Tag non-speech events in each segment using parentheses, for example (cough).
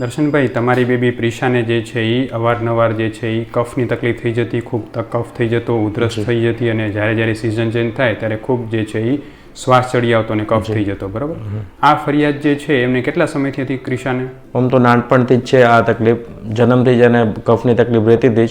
દર્શનભાઈ તમારી બેબી પ્રિશાને જે છે એ અવારનવાર જે છે એ કફની તકલીફ થઈ જતી ખૂબ કફ થઈ જતો ઉધરસ થઈ જતી અને જ્યારે જ્યારે સિઝન ચેન્જ થાય ત્યારે ખૂબ જે છે એ શ્વાસ ચડી આવતો અને કફ થઈ જતો બરાબર? આ ફરિયાદ જે છે એમને કેટલા સમયથી હતી ક્રિશાને આમ તો નાનપણથી જ છે આ તકલીફ. જન્મથી જ એને કફની તકલીફ રહેતી હતી જ.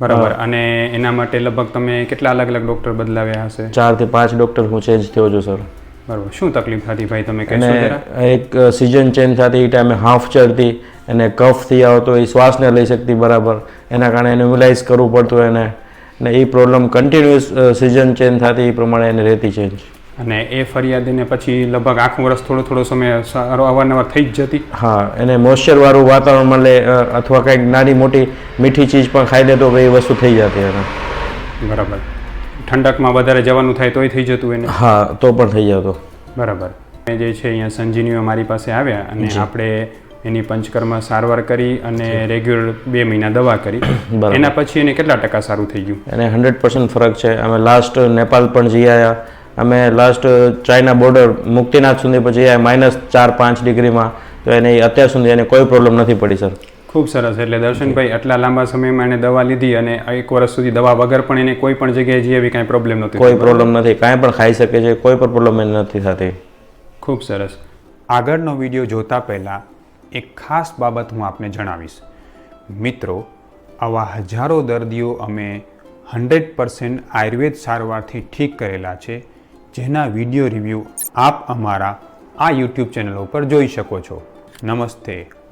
બરાબર. અને એના માટે લગભગ તમે કેટલા અલગ અલગ ડૉક્ટર બદલાવ્યા હશે? ચારથી પાંચ ડૉક્ટર હું ચેન્જ થયો છું સર. બરાબર. શું તકલીફ થતી ભાઈ તમે કહેશો એક સિઝન ચેન્જ થતી એ ટાઈમે હાફ ચડતી એને કફ થઈ આવતો એ શ્વાસને લઈ શકતી બરાબર. એના કારણે એને યુલાઇઝ કરવું પડતું એને. ને એ પ્રોબ્લેમ કન્ટિન્યુઅસ સિઝન ચેન્જ થતી એ પ્રમાણે એને રહેતી ચેન્જ અને એ ફરિયાદીને પછી લગભગ આખું વર્ષ થોડો થોડો સમય સારો અવારનવાર થઈ જ જતી? હા એને મોઇશ્ચરવાળું વાતાવરણ મળે અથવા કંઈક નાની મોટી મીઠી ચીજ પણ ખાઈ લે તો એ વસ્તુ થઈ જતી એને. બરાબર. ઠંડકમાં વધારે જવાનું થાય તોય થઈ જતું એને? હા તો પણ થઈ જતો. બરાબર. જે છે અહીંયા સંજીનીઓ મારી પાસે આવ્યા અને આપણે એની પંચકર્મ સારવાર કરી અને રેગ્યુલર બે મહિના દવા કરી. (coughs) એના પછી એને કેટલા ટકા સારું થઈ ગયું? એને હંડ્રેડ પર્સન્ટ ફરક છે. અમે લાસ્ટ નેપાલ પણ જઈ આવ્યા અમે લાસ્ટ ચાઇના બોર્ડર મુક્તિનાથ સુધી પણ જઈ આવ્યા માઇનસ ચાર પાંચ ડિગ્રીમાં. તો એને અત્યાર સુધી એને કોઈ પ્રોબ્લેમ નથી પડી સર ખૂબ સરસ એટલે દર્શનભાઈ આટલા લાંબા સમયમાં એને દવા લીધી અને એક વર્ષ સુધી દવા વગર પણ એને કોઈ પણ જગ્યાએ જઈ એવી કાંઈ પ્રોબ્લેમ નથી કોઈ પ્રોબ્લેમ નથી. કાંઈ પણ ખાઈ શકે છે કોઈ પણ પ્રોબ્લેમ એને નથી થતી. ખૂબ સરસ. આગળનો વીડિયો જોતા પહેલાં એક ખાસ બાબત હું આપને જણાવીશ. મિત્રો આવા હજારો દર્દીઓ અમે હંડ્રેડ પર્સન્ટ આયુર્વેદ સારવારથી ઠીક કરેલા છે જેના વીડિયો રિવ્યૂ આપ અમારા આ યુટ્યુબ ચેનલ ઉપર જોઈ શકો છો. નમસ્તે.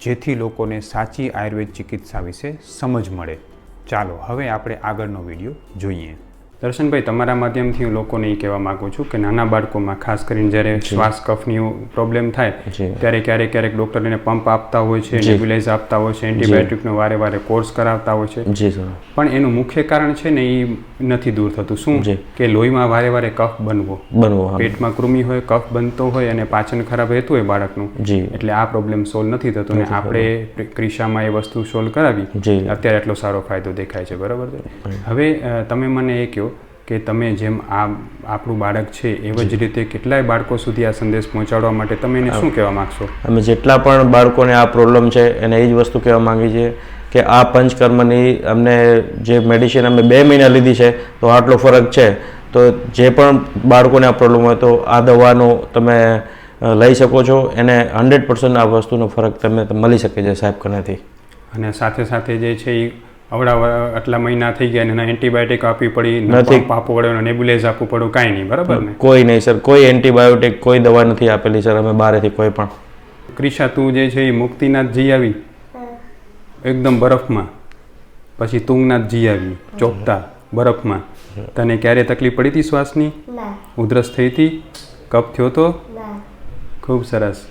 જેથી લોકોને સાચી આયુર્વેદ ચિકિત્સા વિશે સમજ મળે. ચાલો હવે આપણે આગળનો વીડિયો જોઈએ. દર્શનભાઈ તમારા માધ્યમથી હું લોકોને એ કહેવા માગું છું કે નાના બાળકોમાં ખાસ કરીને જ્યારે શ્વાસ કફની પ્રોબ્લેમ થાય ત્યારે ક્યારેક ક્યારેક ડૉક્ટર એને પંપ આપતા હોય છે. નેબ્યુલાઇઝ આપતા હોય છે એન્ટીબાયોટિકનો વારે વારે કોર્સ કરાવતા હોય છે. પણ એનું મુખ્ય કારણ છે ને એ નથી દૂર થતું. શું. કે લોહીમાં વારે વારે કફ બનવો? બનવો પેટમાં કૃમિ હોય કફ બનતો હોય અને પાચન ખરાબ રહેતું હોય બાળકનું એટલે આ પ્રોબ્લેમ સોલ્વ નથી થતો ને આપણે ક્રિશામાં એ વસ્તુ સોલ્વ કરાવી અત્યારે એટલો સારો ફાયદો દેખાય છે બરાબર હવે તમે મને એ કહો કે તમે જેમ આ આપણું બાળક છે એવી જ. રીતે કેટલાય બાળકો સુધી આ સંદેશ પહોંચાડવા માટે તમે એને શું કહેવા માંગશો? અમે જેટલા પણ બાળકોને આ પ્રોબ્લેમ છે એને એ જ વસ્તુ કહેવા માંગીએ છીએ કે આ પંચકર્મની અમને જે મેડિસિન અમે બે મહિના લીધી છે તો આટલો ફરક છે. તો જે પણ બાળકોને આ પ્રોબ્લેમ હોય તો આ દવાનો તમે લઈ શકો છો. એને હંડ્રેડ પર્સન્ટ આ વસ્તુનો ફરક તમને મળી શકે છે સાહેબ કનેથી. અને સાથે સાથે જે છે એ અવડા આટલા મહિના થઈ ગયા અને એના એન્ટીબાયોટિક આપવી પડી નથી. પંપ પડે નેબ્યુલાઇઝ આપવું પડ્યું કાંઈ નહીં બરાબર ને? કોઈ નહીં સર કોઈ એન્ટીબાયોટિક કોઈ દવા નથી આપેલી સર અમે બહારથી કોઈ પણ. ક્રિશા તું જે છે એ મુક્તિનાથ જઈ આવી? એકદમ બરફમાં. પછી તુંગનાથ જી આવી ચોપતા બરફમાં. તને ક્યારે તકલીફ પડી હતી શ્વાસની? ઉધરસ થઈ હતી? કફ થયો તો? ખૂબ સરસ.